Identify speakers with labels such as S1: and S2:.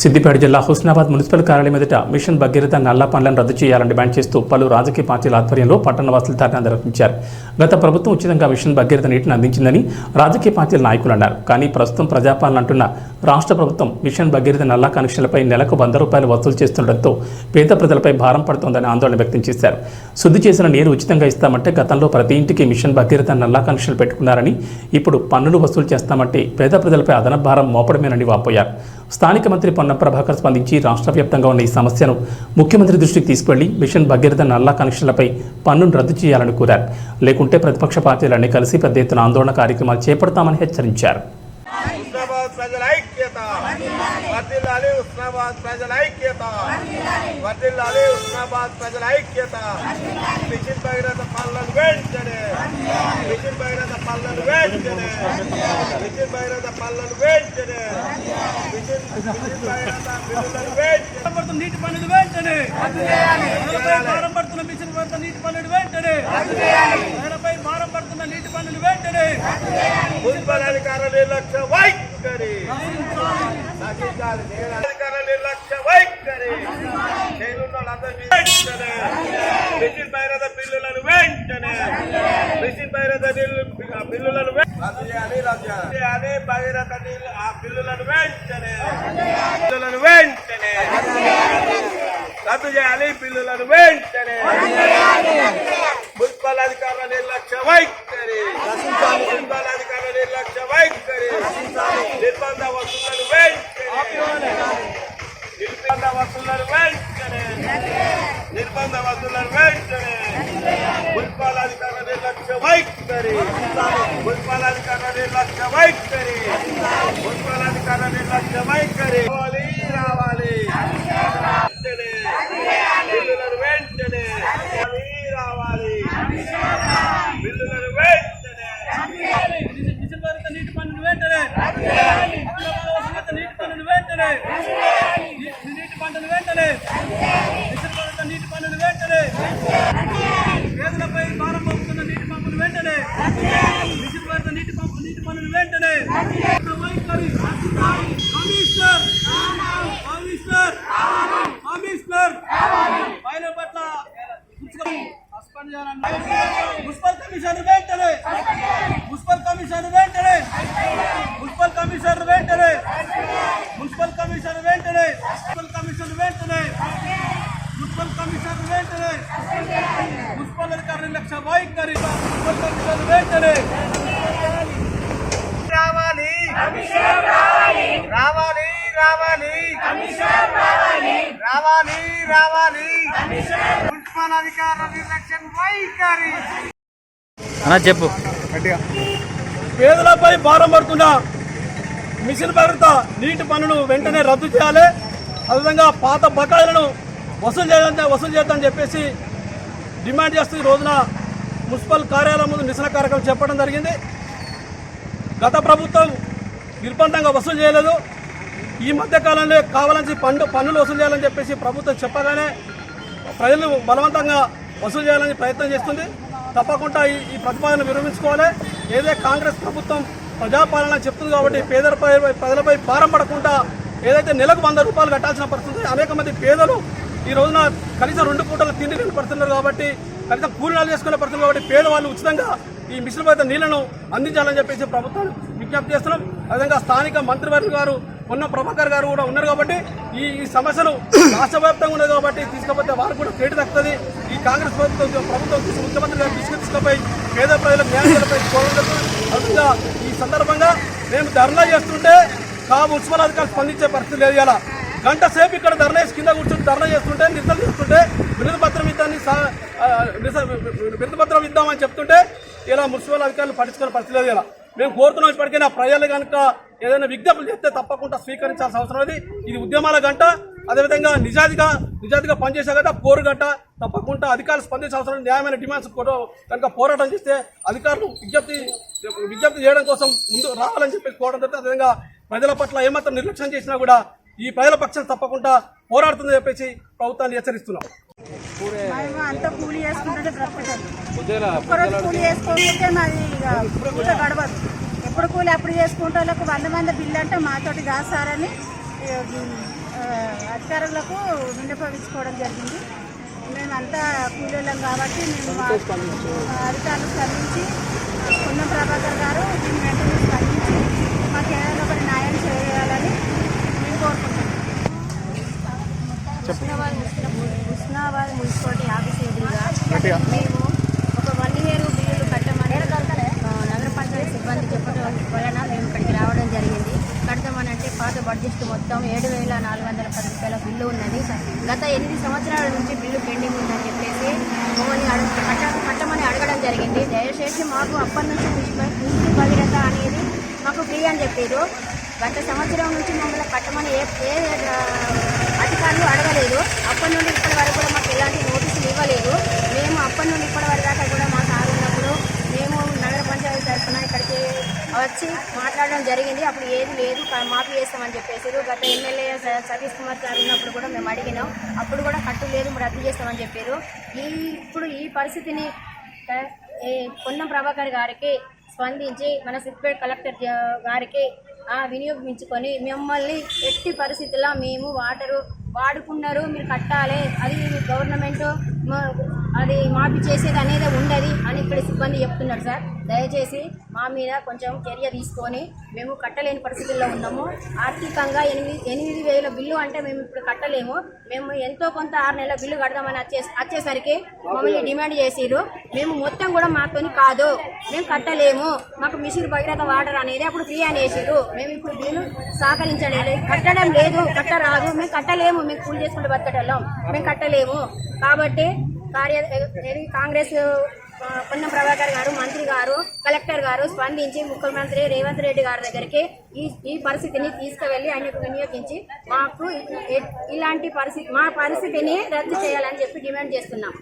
S1: సిద్దిపేట జిల్లా హుస్నాబాద్ మున్సిపల్ కార్యాలయం ఎదుట మిషన్ భగీరథ నల్ల పనులను రద్దు చేయాలని డిమాండ్ చేస్తూ పలు రాజకీయ పార్టీల ఆధ్వర్యంలో పట్టణవాసులు ధర్నా నిర్వహించారు. గత ప్రభుత్వం ఉచితంగా మిషన్ భగీరథ నీటిని అందించిందని రాజకీయ పార్టీల నాయకులు అన్నారు. కానీ ప్రస్తుతం ప్రజాపాలన అంటున్న రాష్ట్ర ప్రభుత్వం మిషన్ భగీరథ నల్లా కనెక్షన్లపై నెలకు వంద రూపాయలు వసూలు చేస్తుండటంతో పేద ప్రజలపై భారం పడుతోందని ఆందోళన వ్యక్తం చేశారు. శుద్ధి చేసిన నీరు ఉచితంగా ఇస్తామంటే గతంలో ప్రతి ఇంటికి మిషన్ భగీరథ నల్లా కనెక్షన్లు పెట్టుకున్నారని ఇప్పుడు పన్నులు వసూలు చేస్తామంటే పేద ప్రజలపై అదనపు భారం మోపడమేనని వాపోయారు. స్థానిక మంత్రి పొన్నం ప్రభాకర్ స్పందించి రాష్ట్ర వ్యాప్తంగా ఉన్న ఈ సమస్యను ముఖ్యమంత్రి దృష్టికి తీసుకెళ్ళి మిషన్ భగీరథ నల్లా కనెక్షన్లపై పన్నును రద్దు చేయాలని కోరారు. లేకుంటే ప్రతిపక్ష పార్టీలన్నీ కలిసి పెద్ద ఎత్తున ఆందోళన కార్యక్రమాలు చేపడతామని హెచ్చరించారు.
S2: ప్రజల ఐక్యత. ప్రజల ఐక్యత. ప్రజల ఐక్యత. మిషన్ భగీరథ పనులను వెంటనే మిషన్ భగీరథ పనులను వెంటనే మిషన్ భగీరథ పనులను వెంటనే మిషన్ మిషన్ భగీరథ బిల్లులను వెంటనే
S3: పడుతున్న నీటి పన్నులు వెంటనే నేలపై భారం పడుతున్న మిషన్ పడుతున్న నీటి పన్నులు వెంటనే నేలపై భారం పడుతున్న నీటి పన్నులు వెంటనే
S2: మున్సిపల్ అధికారుల నిర్లక్ష్య వైఖరి నశించాలి అధికారుల నిర్లక్ష్య వైఖరి చేయనున్న వాళ్ళందరినీ వెంటనే మిషన్ భైరథ బిల్లులను వెంటనే మిషన్ భైరథ బిల్లు- బిల్లులను వెం- రద్దు చేయాలి రద్దు చేయాలి భగీరథ నీళ్ళు ఆ బిల్లులను వెంటనే బిల్లులను వెంటనే రద్దు చేయాలి బిల్లులను వెంటనే మున్సిపల్ అధికారుల నిర్లక్ష్య వైఖరి. మున్సిపల్ అధికారుల నిర్లక్ష్య వైఖరి. నిర్బంధ వసూళ్ళను వెంటనే నిర్బంధ వసూలను వెంటనే నిర్బంధ వసూలను వెంటనే మున్సిపల్ అధికారుల నిర్లక్ష్య వైఖరి మున్సిపల్ నిర్లక్ష్య వైఖరి మున్సిపల్ నిర్లక్ష్య వైఖరి రావాలి రావాలి వెంటనే బిల్లులను వెంటనే రావాలి బిల్లులను వెంటనే
S3: మిషన్ పడుతున్న నీటి పన్నులు వెంటనే అక్రమంగా వసూలుతున్న నీటి పన్నులు వెంటనే నీ- నీటి పన్నులు వెంటనే మిషన్ పడుతున్న నీటి పన్నులు వెంటనే పేదలపై భారం మోపుతున్న నీటి పంపులు వెంటనే మిషన్ పడుతున్న నీటి పంపు నీటి పన్నులు వెంటనే వైఖరి కమిషనర్ కమిషనర్ కమిషనర్ ఆయన పట్ల సస్పెండ్ చేయాలని మున్సిపల్ కమిషనర్ వెంటనే మున్సిపల్ కమిషనర్ వెంటనే మున్సిపల్ కమిషనర్ వెంటనే మున్సిపల్ కమిషనర్ వెంటనే మున్సిపల్ కమిషనర్ వెంటనే మున్సిపల్ కమిషనర్ వెంటనే మున్సిపల్ అధికారుల లక్ష వైఖరి మున్సిపల్ కమిషనర్ వెంటనే
S2: రావాలి రావాలి. రావాలి రావాలి. రావాలి. మున్సిపల్ అధికారుల నిర్లక్ష్యం వైఖరి.
S4: అన్నా చెప్పు.
S3: పేదలపై భారం పడుతున్న మిషన్ భద్రత నీటి పన్నును వెంటనే రద్దు చేయాలి. అదేవిధంగా పాత బకాయిలను వసూలు చేయాలంటే వసూలు చేద్దామని చెప్పేసి డిమాండ్ చేస్తూ ఈ రోజున మున్సిపల్ కార్యాలయం ముందు నిరసన కార్యక్రమం చెప్పడం జరిగింది. గత ప్రభుత్వం నిర్బంధంగా వసూలు చేయలేదు. ఈ మధ్యకాలంలో కావాలని పన్ను పన్నులు వసూలు చేయాలని చెప్పేసి ప్రభుత్వం చెప్పగానే ప్రజలు బలవంతంగా వసూలు చేయాలని ప్రయత్నం చేస్తుంది. తప్పకుండా ఈ ఈ ప్రతిపాదన విరమించుకోవాలి. ఏదే కాంగ్రెస్ ప్రభుత్వం ప్రజాపాలన చెప్తుంది కాబట్టి పేదలపై ప్రజలపై భారం పడకుండా ఏదైతే నెలకు వంద రూపాయలు కట్టాల్సిన పరిస్థితి అనేక మంది పేదలు ఈ రోజున కనీసం రెండు పూటలు తిండి తిని పడుతున్నారు కాబట్టి కనీసం కూలీనాలు చేసుకునే పడుతున్నారు కాబట్టి పేదవాళ్ళు ఉచితంగా ఈ మిషన్ పైన నీళ్ళను అందించాలని చెప్పేసి ప్రభుత్వాన్ని విజ్ఞప్తి చేస్తున్నాం. అదేవిధంగా స్థానిక మంత్రివర్గ గారు ఉన్న ప్రభాకర్ గారు కూడా ఉన్నారు కాబట్టి ఈ సమస్యలు రాష్ట్ర వ్యాప్తంగా ఉన్నది కాబట్టి తీసుకపోతే వారు కూడా క్రెడిట్ దక్కుతుంది. ఈ కాంగ్రెస్ ప్రభుత్వం ప్రభుత్వం ముఖ్యమంత్రి గారు తీసుకొచ్చిపోయి పేద ప్రజల న్యాయాలపై అందుగా ఈ సందర్భంగా మేము ధర్నా చేస్తుంటే కా మున్సిపల్ అధికారులు స్పందించే పరిస్థితి లేదు ఇలా గంట సేపు ఇక్కడ ధర్నా కింద కూర్చుని ధర్నా చేస్తుంటే నిరసన చేస్తుంటే వినతి పత్రం ఇద్దాన్ని వినతి పత్రం ఇద్దామని చెప్తుంటే ఇలా మున్సిపల్ అధికారులు పట్టించుకునే పరిస్థితి లేదు ఇలా. మేము కోరుతున్నాం ఇప్పటికైనా ప్రజలు కనుక ఏదైనా విజ్ఞప్తులు చెప్తే తప్పకుండా స్వీకరించాల్సిన అవసరం ఉంది. ఇది ఉద్యమాల గంట అదేవిధంగా నిజాదిగా నిజాదిగా పనిచేసే గంట పోరు గంట తప్పకుండా అధికారులు స్పందించాల్సిన అవసరం న్యాయమైన డిమాండ్స్ కూడా కనుక పోరాటం చేస్తే అధికారులు విజ్ఞప్తి విజ్ఞప్తి చేయడం కోసం ముందు రావాలని చెప్పి కోరడం జరిగింది. అదేవిధంగా ప్రజల పట్ల ఏమాత్రం నిర్లక్ష్యం చేసినా కూడా ఈ ప్రజల పక్షం తప్పకుండా పోరాడుతుందని చెప్పేసి ప్రభుత్వాన్ని హెచ్చరిస్తున్నాం.
S5: అంతా కూలి చేసుకుంటుంటే బ్రతకటం. ఒక్కరోజు కూలి చేసుకోకపోతే మాది పూట గడవదు. ఎప్పుడు కూలి అప్పుడు చేసుకుంటే వాళ్ళకు వంద మంది బిల్లు అంటే మాతోటి కాదు సార్ అని ఆ, అధికారులకు విన్నపించుకోవడం జరిగింది. మేమంతా కూలీలం కాబట్టి మేము అధికారులు స్పందించి పొన్నం ప్రభాకర్ గారు దీన్ని వెంటనే స్పందించి మాకు ఏదైనా ఒకటి న్యాయం చేయాలని మేము కోరుకుంటున్నాం
S6: మున్సిపాలిటీ ఆఫీస్ ఎదురుగా మేము ఒక వన్ ఇయర్ బిల్లులు కట్టమని ఆ, నగర పంచాయతీ సిబ్బంది చెప్పడం వలన మేము ఇక్కడికి రావడం జరిగింది కడతామని అంటే పాత బడ్జెట్ మొత్తం ఏడు వేల నాలుగు వందల పది రూపాయల బిల్లు ఉన్నది గత ఎనిమిది సంవత్సరాల నుంచి బిల్లు పెండింగ్ ఉందని చెప్పేసి మమ్మల్ని అడగ కట్ట కట్టమని అడగడం జరిగింది దయచేసి మాకు అప్పటి నుంచి ఇంటి భగీరథ అనేది మాకు ఫ్రీ అని చెప్పారు గత సంవత్సరం నుంచి మమ్మల్ని కట్టమని ఏ ఏ అధికారులు అడగలేదు. అప్పటి నుండి ఇప్పటి వరకు కూడా మాకు ఎలాంటి నోటీసులు ఇవ్వలేదు. మేము అప్పటి నుండి ఇప్పటి వరకు దాకా కూడా మా సార్ ఉన్నప్పుడు మేము నగర పంచాయతీ తరఫున ఇక్కడికి వచ్చి మాట్లాడడం జరిగింది. అప్పుడు ఏది లేదు మాఫీ చేస్తామని చెప్పేసారు గత ఎమ్మెల్యే సతీష్ కుమార్ సార్ ఉన్నప్పుడు కూడా మేము అడిగినాం. అప్పుడు కూడా కట్టు లేదు రద్దు చేస్తామని చెప్పారు. ఈ ఇప్పుడు ఈ పరిస్థితిని పొన్నం ప్రభాకర్ గారికి స్పందించి మన సిద్దిపేట కలెక్టర్ గారికి వినియోగించుకొని మిమ్మల్ని ఎట్టి పరిస్థితుల్లో మేము వాటరు వాడుకున్నారు మీరు కట్టాలి అది గవర్నమెంట్ అది మాఫీ చేసేది అనేది ఉండదు అని ఇక్కడ సిబ్బంది చెప్తున్నారు సార్. దయచేసి మా మీద కొంచెం చర్య తీసుకొని మేము కట్టలేని పరిస్థితుల్లో ఉన్నాము. ఆర్థికంగా ఎనిమిది ఎనిమిది వేల బిల్లు అంటే మేము ఇప్పుడు కట్టలేము. మేము ఎంతో కొంత ఆరు నెలల బిల్లు కడదామని వచ్చే వచ్చేసరికి మమ్మల్ని డిమాండ్ చేసిరు మేము మొత్తం కూడా మాతోని కాదు. మేము కట్టలేము. మాకు మిషన్ భగీరథ వాటర్ అనేది అప్పుడు ఫ్రీ అని వేసిరు మేము ఇప్పుడు బిల్లు సహకరించడం లేదు కట్టడం లేదు కట్టరాదు. మేము కట్టలేము. మేము కూలి చేసుకుంటూ బతకటం మేము కట్టలేము. కాబట్టి కార్య కాంగ్రెస్ పొన్నం ప్రభాకర్ గారు మంత్రి గారు కలెక్టర్ గారు స్పందించి ముఖ్యమంత్రి రేవంత్ రెడ్డి గారి దగ్గరికి ఈ ఈ పరిస్థితిని తీసుకువెళ్ళి ఆయనకు వినియోగించి మాకు ఇలాంటి పరిస్థితి మా పరిస్థితిని రద్దు చేయాలని చెప్పి డిమాండ్ చేస్తున్నాం.